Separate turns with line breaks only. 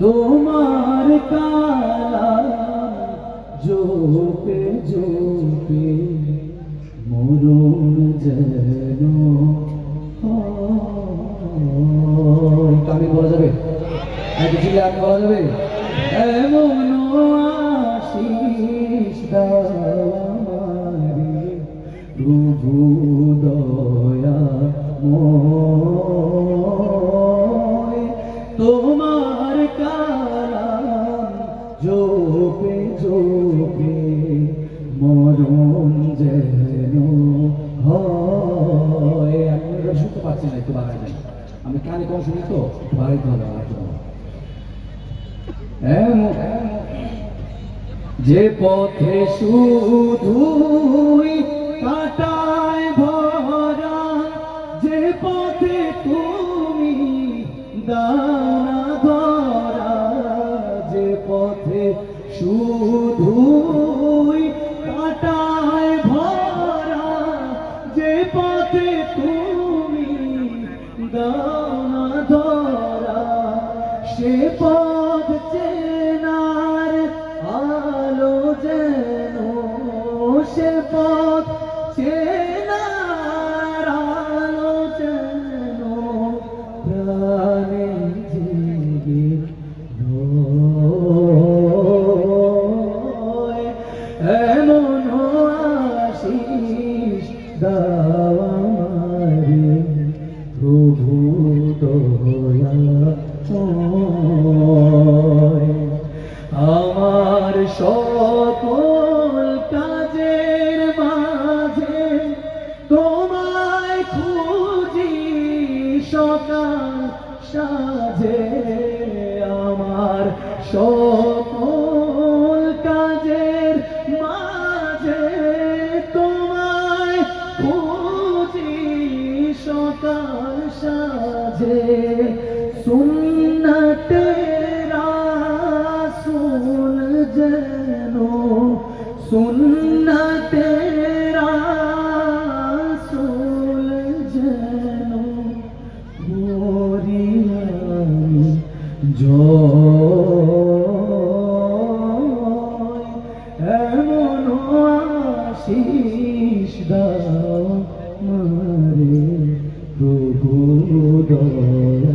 তোমার কালাম জোপে জোপে মরুন যেন। কামি বলা যাবে? হ্যাঁ কিছু গান বলা যাবে? এমন আশিস প্রভু দয়া ময় জোপে জোপে যেন হয়। আমি শুনতে পাচ্ছি না, একটু বাড়াই আমি কানে কম শুনি তো যে পথে শুধুই কাটায় ভরা, যে পথে তুমি দানা শুধুই কাটায় ভরা যে পথে তুমি দানা ধরা সে পথ চেনার আলো যেন সে পথ এমন আশিস দাওয়ারে প্রভু দয়া। আমার সকল কাজের মাঝে তোমায় খুঁজি, সকাল সাজে আমার সকল সাজে সুন্নতে রাসূল যেন সুন্নতে রাসূল যেন মরিয়ামি জয়। এমন আশিস দাও പോയ